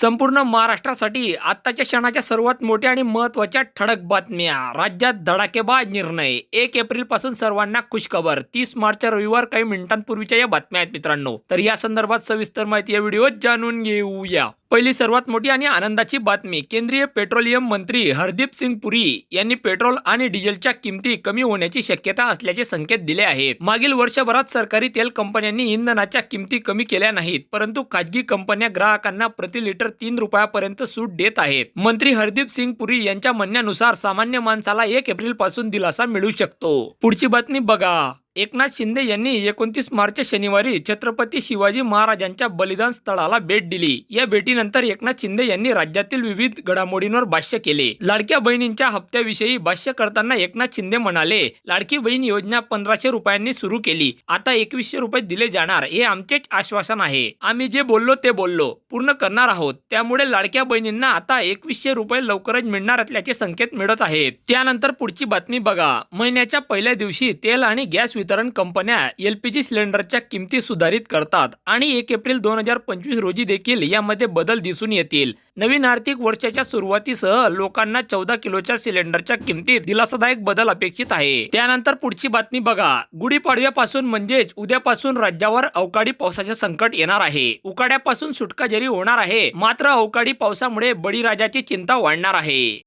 संपूर्ण महाराष्ट्रासाठी आत्ताच्या क्षणाच्या सर्वात मोठ्या आणि महत्त्वाच्या ठळक बातम्या. राज्यात धडाकेबाज निर्णय. एक एप्रिलपासून सर्वांना खुशखबर. तीस मार्च रविवार काही मिनिटांपूर्वीच्या या बातम्या आहेत मित्रांनो. तर या संदर्भात सविस्तर माहिती या व्हिडिओत जाणून घेऊया. पहिली सर्वात मोठी आणि आनंदाची बातमी केंद्रीय पेट्रोलियम मंत्री हरदीप सिंग पुरी यांनी पेट्रोल आणि डिझेलच्या किमती कमी होण्याची शक्यता असल्याचे संकेत दिले आहेत. मागील वर्षभरात सरकारी तेल कंपन्यांनी इंधनाच्या किमती कमी केल्या नाहीत परंतु खाजगी कंपन्या ग्राहकांना प्रति लिटर तीन रुपयापर्यंत सूट देत आहेत. मंत्री हरदीप सिंग पुरी यांच्या म्हणण्यानुसार सामान्य माणसाला एक एप्रिलपासून दिलासा मिळू शकतो. पुढची बातमी बघा. एकनाथ शिंदे यांनी एकोणतीस मार्च शनिवारी छत्रपती शिवाजी महाराजांच्या बलिदान स्थळाला भेट दिली. या भेटीनंतर एकनाथ शिंदे यांनी राज्यातील विविध घडामोडींवर भाष्य केले. लाडक्या बहिणींच्या हप्त्याविषयी भाष्य करताना एकनाथ शिंदे म्हणाले लाडकी बहीण योजना पंधराशे रुपयांनी सुरू केली. आता एकवीसशे रुपये दिले जाणार. हे आमचेच आश्वासन आहे. आम्ही जे बोललो ते बोललो. पूर्ण करणार आहोत. त्यामुळे लाडक्या बहिणींना आता एकवीसशे रुपये लवकरच मिळणार असल्याचे संकेत मिळत आहेत. त्यानंतर पुढची बातमी बघा. महिन्याच्या पहिल्या दिवशी तेल आणि गॅस वितरण कंपन्या एलपीजी सिलेंडरच्या किमती सुधारित करतात आणि एक एप्रिल दोन हजार पंचवीस रोजी देखील यामध्ये बदल दिसून येतील. नवीन आर्थिक वर्षाच्या सुरुवातीसह लोकांना चौदा किलोच्या सिलेंडरच्या किमतीत दिलासादायक बदल अपेक्षित आहे. त्यानंतर पुढची बातमी बघा. गुढीपाडव्यापासून म्हणजेच उद्यापासून राज्यावर अवकाळी पावसाचे संकट येणार आहे. उकाड्यापासून सुटका जरी होणार आहे मात्र अवकाळी पावसामुळे बळीराजाची चिंता वाढणार आहे.